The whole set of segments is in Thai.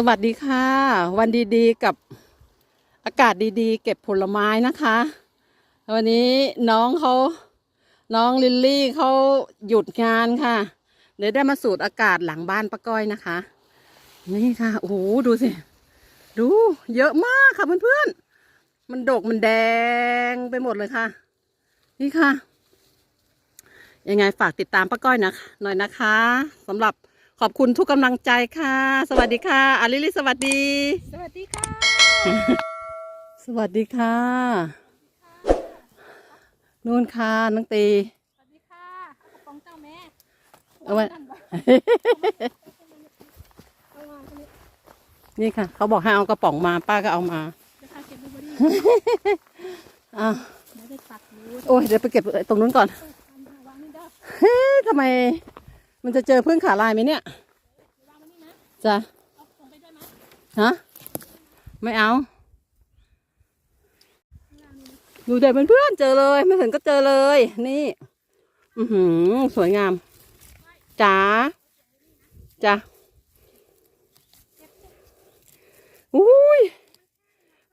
สวัสดีค่ะ วันดีๆ กับอากาศดีๆ เก็บผลไม้นะคะ วันนี้น้องเขาน้องลิลลี่เขาหยุดงานค่ะ เดี๋ยวได้มาสูดอากาศหลังบ้านป้าก้อยนะคะ นี่ค่ะโอ้โหดูสิ ดู เยอะมากค่ะเพื่อนๆ มันดกมันแดงไปหมดเลยค่ะ นี่ค่ะ ยังไงฝากติดตามป้าก้อยนะหน่อยนะคะสำหรับ ขอบคุณทุกกำลังใจค่ะ สวัสดีค่ะอาลิลิสวัสดี สวัสดีค่ะ สวัสดีค่ะนู่นค่ะน้องตีสวัสดีค่ะเอากระป๋องเจ้าแม่เอาไว้นั่นบ่เอาวางตรงนี้นี่ค่ะ เขาบอกให้เอากระป๋องมาป้าก็เอามาเดี๋ยวข้าเก็บไว้บนนี้อ้าวเดี๋ยวได้ตัดรู้โอ้ยเดี๋ยวไปเก็บตรงนู้นก่อนวางนี่เด้อเฮ้ยทำไม มันจะเจอพึ่งขาลายไหมเนี่ยจะฮะไม่เอาดูเด็กเพื่อนๆเจอเลยไม่ถึงก็เจอเลย นี่ อือหือสวยงามจ๋าจ้ะอุ้ย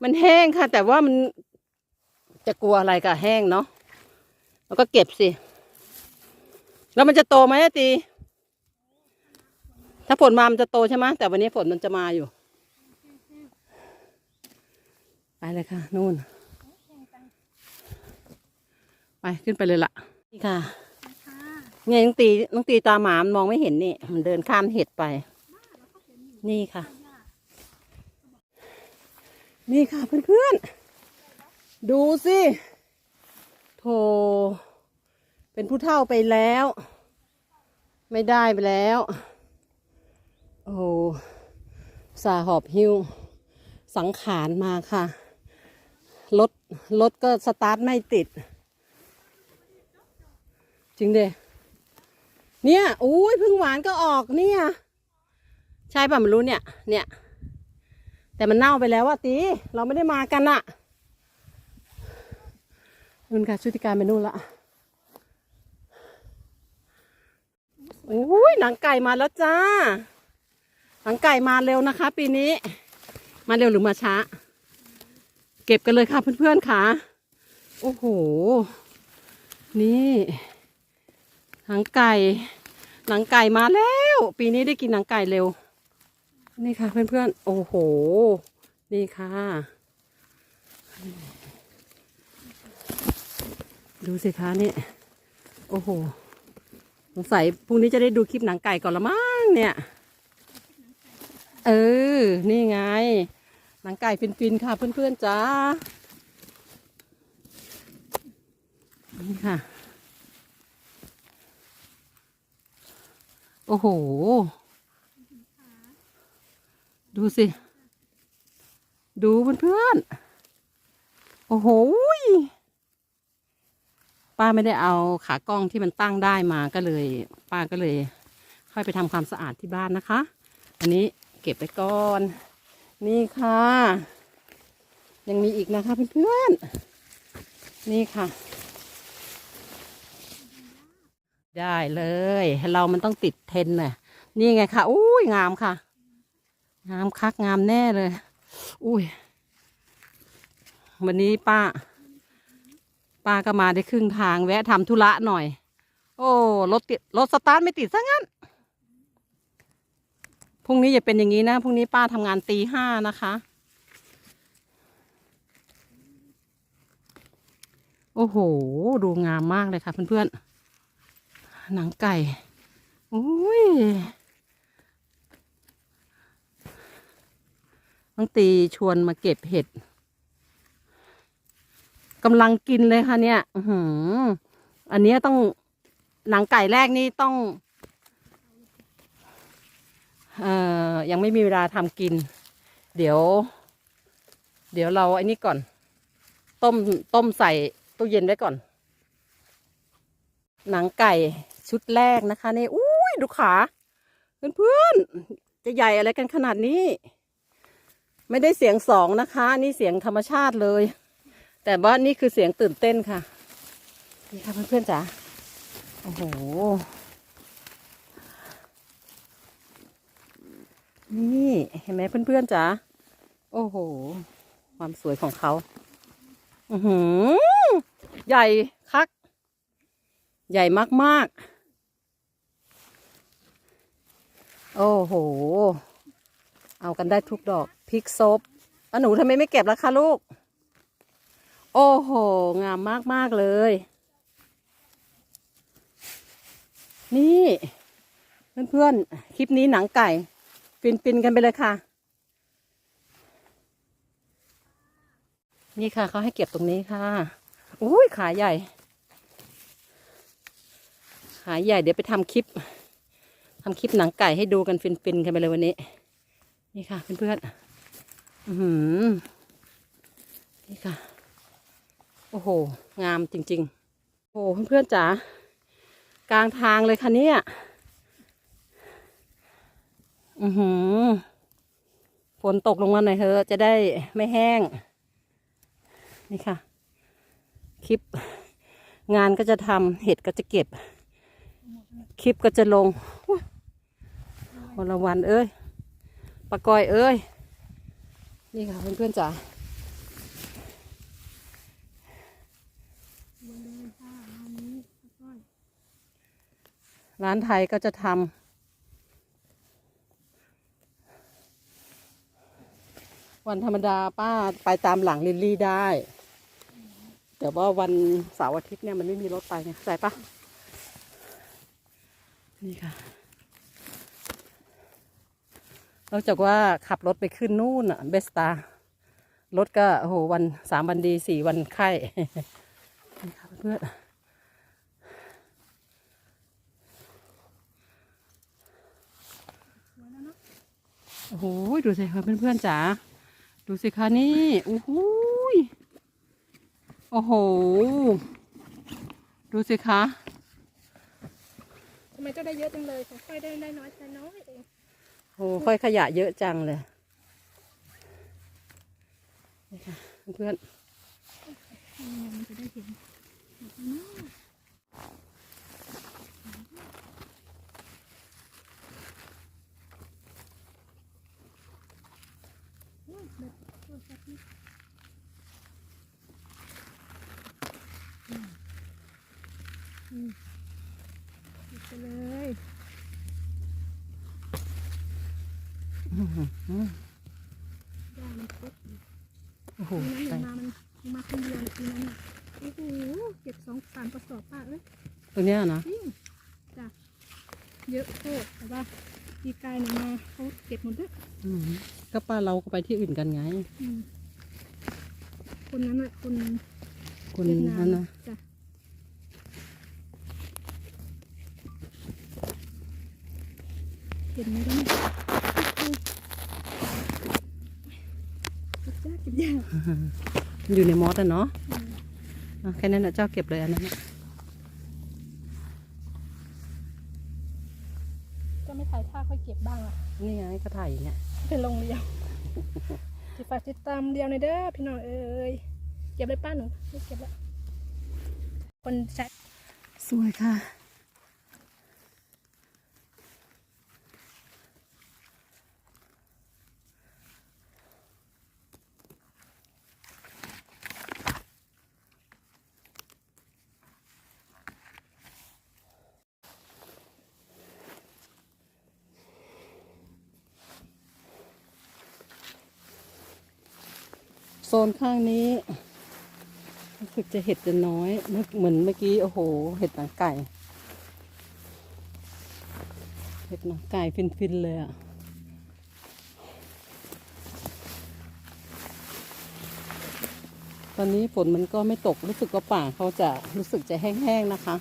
มันแห้งค่ะ แต่ว่ามันจะกลัวอะไรกับแห้งเนาะแล้วก็เก็บสิ แล้วมันจะโตไหมตี ถ้าฝนมา มันจะโตใช่ไหมแต่วันนี้ฝนมันจะมาอยู่ ไปเลยค่ะ นู่น ไปขึ้นไปเลยล่ะนี่ค่ะค่ะเนี่ยน้องตีน้องตีตาหมามันมองไม่เห็นนี่ มันเดินข้ามเห็ดไป นี่ค่ะ นี่ค่ะเพื่อนๆ ดูสิโถเป็นผู้เฒ่าไปแล้ว ไม่ได้ไปแล้ว โอ้สาหอบหิ้วสังขารมาค่ะ รถ รถก็สตาร์ทไม่ติด จริงเดเนี่ยอุ้ยพึ่งหวานก็ออกเนี่ย ใช่ป่ะไม่รู้เนี่ย เนี่ย แต่มันเน่าไปแล้วว่าตี เราไม่ได้มากันอะนุ่นค่ะชุติการไปนู่นละโอ้ยหนังไก่มาแล้วจ้า หนังไก่มาเร็วนะคะ ปีนี้ มาเร็วหรือมาช้า เก็บกันเลยค่ะเพื่อนๆค่ะ โอ้โห นี่หนังไก่หนังไก่มาแล้ว ปีนี้ได้กินหนังไก่เร็ว นี่ค่ะเพื่อนๆ โอ้โห นี่ค่ะ ดูสิคะนี่ โอ้โห สงสัยพรุ่งนี้จะได้ดูคลิปหนังไก่ก่อนละมั้งเนี่ย เออ นี่ไง หนังไก่ฟินๆค่ะเพื่อนๆจ้า นี่ค่ะ โอ้โห ดูสิ ดูเพื่อนๆ โอ้โหป้าไม่ได้เอาขากล้องที่มันตั้งได้มาก็เลย ป้าก็เลย ค่อยไปทำความสะอาดที่บ้านนะคะ อันนี้ เก็บไปก่อน นี่ค่ะ ยังมีอีกนะคะเพื่อนๆ นี่ค่ะ ได้เลย เรามันต้องติดเทนน่ะ นี่ไงค่ะ อุ้ยงามค่ะ งามคักงามแน่เลย อุ้ย วันนี้ป้า ป้าก็มาได้ครึ่งทางแวะทำธุระหน่อย โอ้ รถติดรถสตาร์ทไม่ติดซะงั้น พรุ่งนี้อย่าเป็นอย่างนี้นะพรุ่งนี้ป้าทำงานตีห้านะคะ โอ้โห ดูงามมากเลยค่ะเพื่อนๆ หนังไก่อุ้ยน้องตีชวนมาเก็บเห็ดกำลังกินเลยค่ะเนี่ย อืออันนี้ต้องหนังไก่แรกนี่ต้อง ยังไม่มีเวลาทำกิน เดี๋ยว เดี๋ยวเราไอ้นี่ก่อน ต้มต้มใส่ตู้เย็นไว้ก่อน หนังไก่ชุดแรกนะคะนี่อุ้ยดูขาเพื่อนๆจะใหญ่อะไรกันขนาดนี้ ไม่ได้เสียงสองนะคะ นี่เสียงธรรมชาติเลย แต่ว่านี่คือเสียงตื่นเต้นค่ะนี่ค่ะเพื่อนๆจ๋าโอ้โห นี่เห็นไหมเพื่อนๆจ๋าโอ้โห ความสวยของเขา อือหือ ใหญ่คัก ใหญ่มากๆ โอ้โห เอากันได้ทุกดอกพริกซบอหนูทำไมไม่เก็บล่ะคะลูก โอ้โห งามมากๆเลย นี่ เพื่อนๆ คลิปนี้หนังไก่ ฟินๆกันไปเลยค่ะ นี่ค่ะเขาให้เก็บตรงนี้ค่ะ อุ้ยขาใหญ่ ขาใหญ่เดี๋ยวไปทำคลิปทำคลิปหนังไก่ให้ดูกันฟินๆกันไปเลยวันนี้ นี่ค่ะเพื่อนๆอือนี่ค่ะ โอ้โห งามจริงๆ โอ้โหเพื่อนๆจ๋ากลางทางเลยค่ะเนี่ย อือหือฝนตกลงมาหน่อยเถอะจะได้ไม่แห้ง นี่ค่ะ คลิปงานก็จะทำเห็ดก็จะเก็บ คลิปก็จะลงวันละวันเอ้ยปะกอยเอ้ย นี่ค่ะเพื่อนๆจ๋าร้านไทยก็จะทำ วันธรรมดาป้าไปตามหลังลิลลี่ได้ แต่ว่าวันเสาร์อาทิตย์เนี่ยมันไม่มีรถไปไงใส่ปะนี่ค่ะนอกจากว่าขับรถไปขึ้นนู่นอะเบสตารถก็โอ้โหวันสามวันดีสี่วันไข้นี่ค่ะเพื่อนโอ้โหดูสิเพื่อนๆจ๋า ดูสิคะนี่โอ้โหยโอ้โห ดูสิคะทำไมเจ้าได้เยอะจังเลยของก้อยได้ได้น้อยแต่น้อยเองโอ้ค่อยขยะเยอะจังเลยนี่ค่ะเพื่อนอืมมันจะได้เห็นเนาะอุ้ยเด็ดโทรศัพท์นี่อืมอืมหยิบ ไปเลยๆอื้อหือย่ามันปุ๊บโอ้โหปีนั้นแต่มันมามันมาคนเดียวเลยปีนั้นน่ะโอ้โหเก็บสองสามกระสอบป้าเอ้ยตัวเนี้ยนะจริงจ้ะเยอะโคตรแต่ว่าปีกายหนูมาเขาเก็บหมดด้วยอืมก็ป้าเราก็ไปที่อื่นกันไงอืมคนนั้นน่ะคนคุณเวียดนามนั่นนะจ้ะ เห็นไหมล่ะเนี่ยเก็บยากเก็บยากอยู่ในมอสอะเนาะอืมอะแค่นั้นนะเจ้าเก็บเลยอันนั้นก็ไม่ถ่ายท่าค่อยเก็บบ้างล่ะ นี่ไงก็ถ่ายอย่างเงี้ยเป็นลงเดียวติดฝากติดตามเดียวในเด้อพี่น้องเอ้ยเก็บเลยป้าหนูไม่เก็บแล้วคนใช้สวยค่ะ นข้างนี้รู้สึกจะเห็ดจะน้อยเหมือนเมื่อกี้ โอ้โห เห็ดหนังไก่ เห็ดหนังไก่ฟินๆเลยอะตอนนี้ฝนมันก็ไม่ตกรู้สึกว่าป่าเขาจะรู้สึกจะแห้งๆนะคะ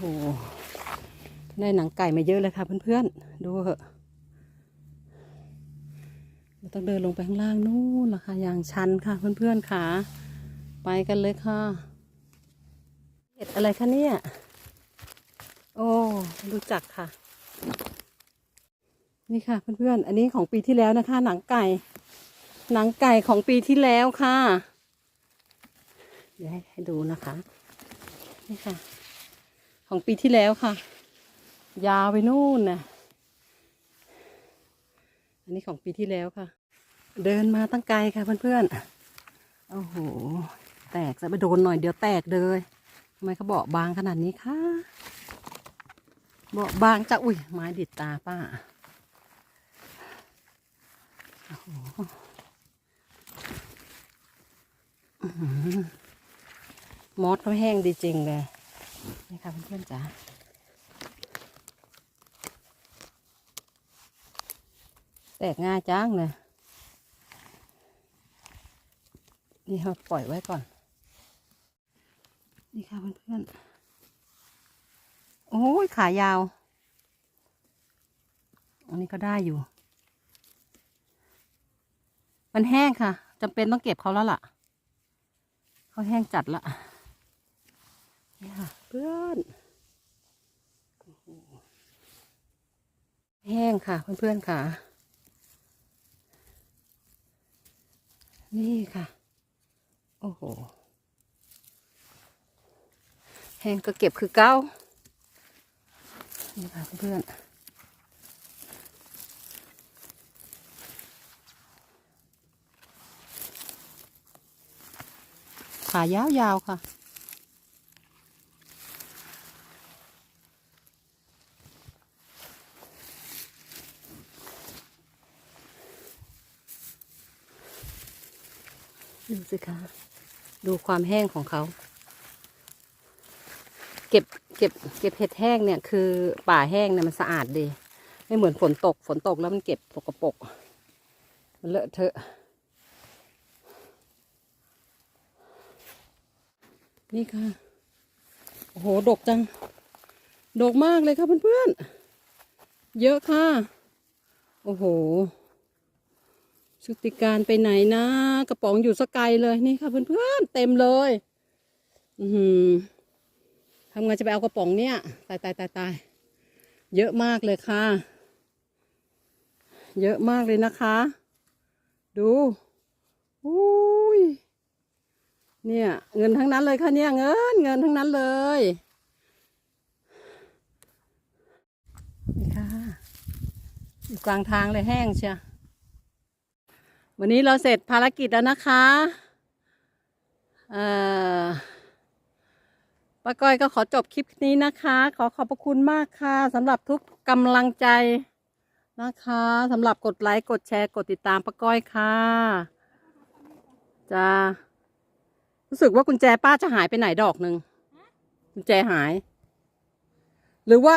โอ้โห ได้หนังไก่มาเยอะเลยค่ะเพื่อนๆ ดูเหอะเราต้องเดินลงไปข้างล่างนู่นล่ะค่ะอย่างชันค่ะเพื่อนๆค่ะ ไปกันเลยค่ะ เห็ดอะไรคะเนี่ย โอ้รู้จักค่ะ นี่ค่ะเพื่อนๆ อันนี้ของปีที่แล้วนะคะ หนังไก่ หนังไก่ของปีที่แล้วค่ะ เดี๋ยวให้ให้ดูนะคะ นี่ค่ะ ของปีที่แล้วค่ะ ยาวไปนู่นนะอันนี้ของปีที่แล้วค่ะ เดินมาตั้งไกลค่ะเพื่อนๆ โอ้โห แตกจะไปโดนหน่อยเดี๋ยวแตกเลยทำไมเขาเบาบางขนาดนี้คะเบาบางจะอุ้ยไม้ดิดตาป้าโอ้โหอื้อหือมอสเขาแห้งดีจริงเลยนี่ค่ะเพื่อนๆจ๋า แตกง่ายจังเลยนี่เราปล่อยไว้ก่อน นี่ค่ะเพื่อนๆ โอ้ยขายาว อันนี้ก็ได้อยู่ มันแห้งค่ะจำเป็นต้องเก็บเขาแล้วล่ะ เขาแห้งจัดละ นี่ค่ะ เพื่อนแห้งค่ะเพื่อนๆค่ะ นี่ค่ะ โอ้โห แห้งก็เก็บคือเก้า นี่ค่ะเพื่อนขายาวๆค่ะ ดูสิคะ ดูความแห้งของเขา เก็บเก็บเก็บเห็ดแห้งเนี่ยคือป่าแห้งเนี่ยมันสะอาดดี ไม่เหมือนฝนตก ฝนตกแล้วมันเก็บสกปรกมันเลอะเทอะ นี่ค่ะ โอ้โห ดกจัง ดกมากเลยค่ะเพื่อนๆเยอะค่ะ โอ้โห ชุติการไปไหนนะ กระป๋องอยู่สกไกลเลยนี่ค่ะเพื่อนๆเต็มเลย อือหือทำไงจะไปเอากระป๋องเนี่ยตายตายตายตายเยอะมากเลยค่ะ เยอะมากเลยนะคะ ดูอุ้ยเนี่ย เงินทั้งนั้นเลยค่ะเนี่ยเงินเงินทั้งนั้นเลยนี่ค่ะอยู่กลางทางเลยแห้งเชียว วันนี้เราเสร็จภารกิจแล้วนะคะเออป้าก้อยก็ขอจบคลิปนี้นะคะ ขอขอบพระคุณมากค่ะสำหรับทุกกำลังใจนะคะสำหรับกดไลค์กดแชร์กดติดตามป้าก้อยค่ะจ้ารู้สึกว่ากุญแจป้าจะหายไปไหนดอกหนึ่งกุญแจหาย หรือว่า